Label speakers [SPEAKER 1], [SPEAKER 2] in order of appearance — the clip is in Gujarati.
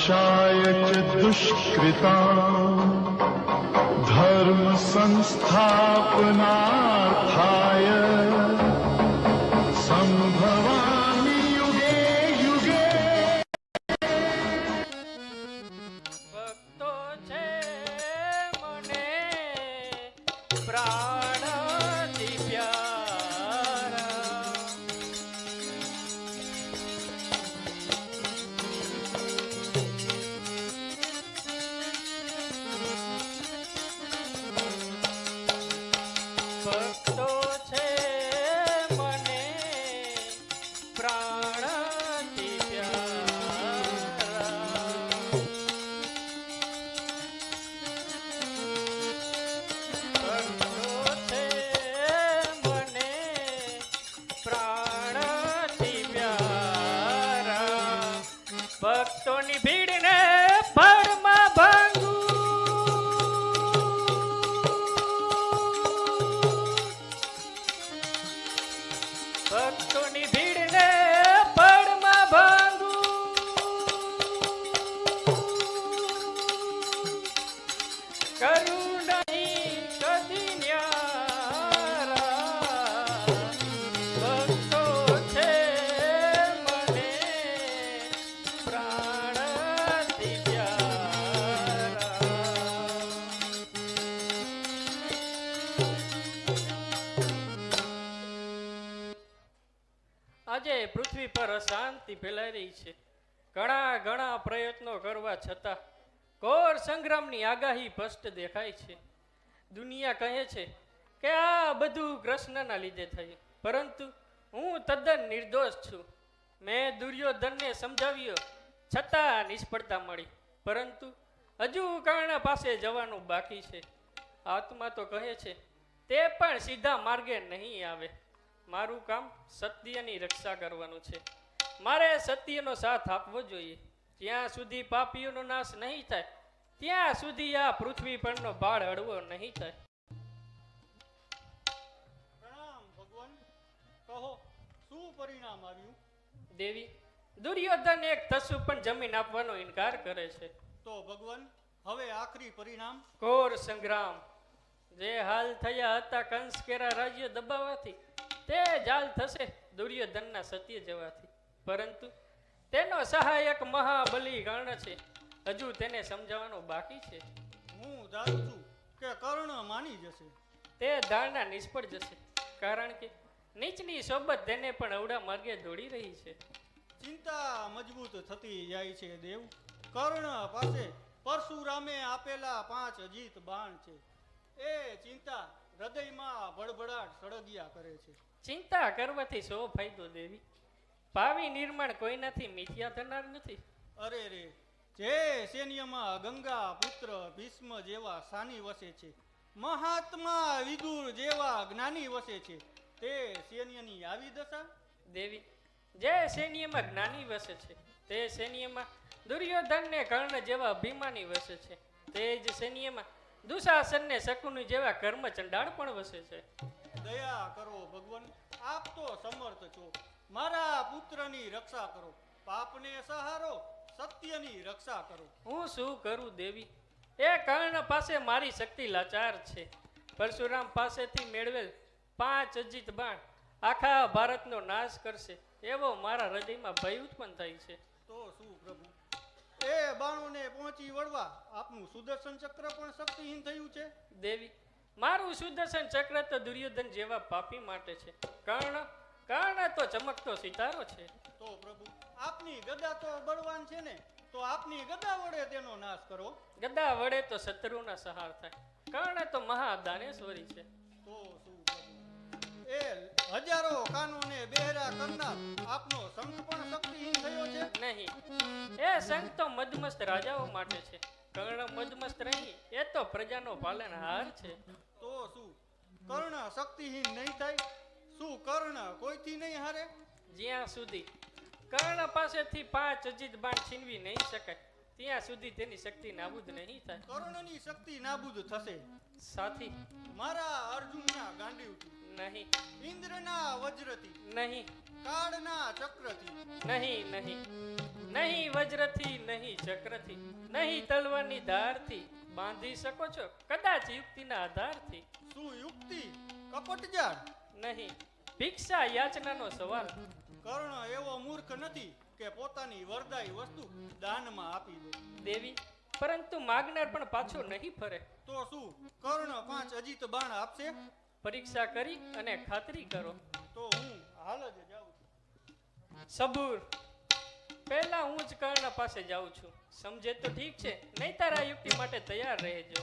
[SPEAKER 1] विनाशाय च दुष्कृता धर्म
[SPEAKER 2] ભક્તો છે મને પ્રાણ ભક્તો છે મને પ્રાણ ભક્તોની ભીડને આજે પૃથ્વી પર અશાંતિ ફેલાઈ રહી છે. ઘણા ઘણા પ્રયત્નો કરવા છતાં ઘોર સંગ્રામની આગાહી સ્પષ્ટ દેખાય છે. દુનિયા કહે છે કે આ બધું કૃષ્ણના લીધે થયું. પરંતુ હું તદ્દન નિર્દોષ છું. મેં દુર્યોધનને સમજાવ્યો, છતાં નિષ્ફળતા મળી. પરંતુ હજુ કર્ણ પાસે જવાનું બાકી છે. આત્મા તો કહે છે, તે પણ સીધા માર્ગે નહીં આવે. મારું કામ સત્યની રક્ષા કરવાનું છે. મારે સત્યનો સાથ આપવો જોઈએ. જ્યાં સુધી પાપીઓનો નાશ નહીં થાય ત્યાં સુધી આ પૃથ્વી પરનો બાળ હળવો નહીં થાય.
[SPEAKER 3] પ્રણામ ભગવાન. કહો શું પરિણામ આવ્યું?
[SPEAKER 2] દેવી દુર્યોધન એક તસુ પણ જમીન આપવાનો ઇનકાર કરે છે.
[SPEAKER 3] તો ભગવાન હવે આખરી પરિણામ?
[SPEAKER 2] ઘોર સંગ્રામ. જે હાલ થયા હતા કંસ કેરા રાજ્ય દબાવવાથી તે જાલ થશે દુર્યોધનના સત્ય જવાથી. પરંતુ તેનો સહાયક મહાબલી કર્ણ છે. હજુ તેને સમજાવવાનું બાકી છે.
[SPEAKER 3] હું જાણું છું કે કર્ણ માની જશે.
[SPEAKER 2] તે ધારણા નિષ્ફળ જશે કારણ કે નીચની સોબત તેને પણ અવડા માર્ગે દોડી રહી છે.
[SPEAKER 3] ચિંતા મજબૂત થતી જાય છે દેવ. કર્ણ પાસે પરશુરામે આપેલા પાંચ અજીત બાણ છે. એ ચિંતા હૃદયમાં ભડભડાટ સળગિયા કરે છે.
[SPEAKER 2] ચિંતા કરવાથી શો ફાયદો દેવી? ભાવિ નિર્માણ કોઈનાથી મિથ્યા થનાર નથી.
[SPEAKER 3] અરે રે જે સૈન્યમાં ગંગા પુત્ર ભીષ્મ જેવા સાની વસે છે મહાત્મા વિદુર જેવા જ્ઞાની વસે છે તે સૈન્યની આવી દશા?
[SPEAKER 2] દેવી જે સૈન્યમાં જ્ઞાની વસે છે તે સૈન્યમાં દુર્યોધનને કર્ણ જેવા અભિમાની વસે છે તે જ સૈન્યમાં દુશાસનને શકુની જેવા કર્મ ચંડાળ પણ વસે છે.
[SPEAKER 3] દયા કરો ભગવાન આપ તો સમર્થ છો. મારા પુત્રની રક્ષા કરો પાપને સહારો સત્યની રક્ષા કરો.
[SPEAKER 2] હું શું કરું દેવી? એ કર્ણ પાસે મારી શક્તિ લાચાર છે. પરશુરામ પાસેથી મેળવેલ પાંચ અજીત બાણ આખા ભારતનો નાશ કરશે એવો મારા હૃદયમાં ભય ઉત્પન્ન થાય છે.
[SPEAKER 3] તો શું પ્રભુ? એ બાણોને પહોંચી વળવા આપનું સુદર્શન ચક્ર પણ શક્તિહીન થયું છે.
[SPEAKER 2] દેવી મારું સુદર્શન ચક્ર તો દુર્યોધન જેવા પાપી માટે છે. કર્ણ કર્ણ તો ચમકતો સિતારો છે.
[SPEAKER 3] તો પ્રભુ આપની ગદા તો બળવાન છે ને તો આપની ગદા વડે તેનો નાશ કરો.
[SPEAKER 2] ગદા વડે તો શત્રુના સહાર થાય. કર્ણ તો મહાદાનેશ્વરી છે.
[SPEAKER 3] તો શું એ હજારો કાનોને બેહરા કરનાર આપનો શંખ પણ શક્તિહીન થયો છે.
[SPEAKER 2] એ તો મદમસ્ત રાજાઓ માટે છે. કર્ણ મદમસ્ત રહી એ તો પ્રજાનો પાલનહાર છે.
[SPEAKER 3] તો શું? કર્ણ શક્તિહીન નહીં થાય? શું કર્ણ કોઈથી નહીં હારે?
[SPEAKER 2] જ્યાં સુધી કર્ણ પાસેથી પાંચ અજીત બાણ છીનવી નહીં શકાય ત્યાં સુધી તેની શક્તિ નાબૂદ નહીં થાય.
[SPEAKER 3] કર્ણની શક્તિ નાબૂદ થશે.
[SPEAKER 2] સાથી
[SPEAKER 3] મારા અર્જુનના ગાંડીવથી
[SPEAKER 2] નહીં.
[SPEAKER 3] ઇન્દ્રના વજ્રથી.
[SPEAKER 2] નહીં.
[SPEAKER 3] કાળના ચક્રથી.
[SPEAKER 2] નહીં નહીં. નહીં વજ્રથી નહીં ચક્રથી નહીં તલવારની ધારથી બાંધી શકો છો? કદાચ યુક્તિના આધારથી.
[SPEAKER 3] શું યુક્તિ? કપટજાળ
[SPEAKER 2] નહીં ભિક્ષા યાચનાનો સવાલ.
[SPEAKER 3] કર્ણ એવો મૂર્ખ નથી કે પોતાની વરદાય વસ્તુ દાનમાં આપી દે.
[SPEAKER 2] દેવી પરંતુ માગનાર પણ પાછો નહીં ફરે.
[SPEAKER 3] તો શું કર્ણ પાંચ અજીત બાણ આપશે?
[SPEAKER 2] પરીક્ષા કરી અને ખાતરી કરો.
[SPEAKER 3] તો હું હાલ જ જાઉં
[SPEAKER 2] સબૂર. પહેલા હું જ કર્ણ પાસે જાઉં છું. સમજે તો ઠીક છે, નહીં તારા યુક્તિ માટે તૈયાર રહેજો.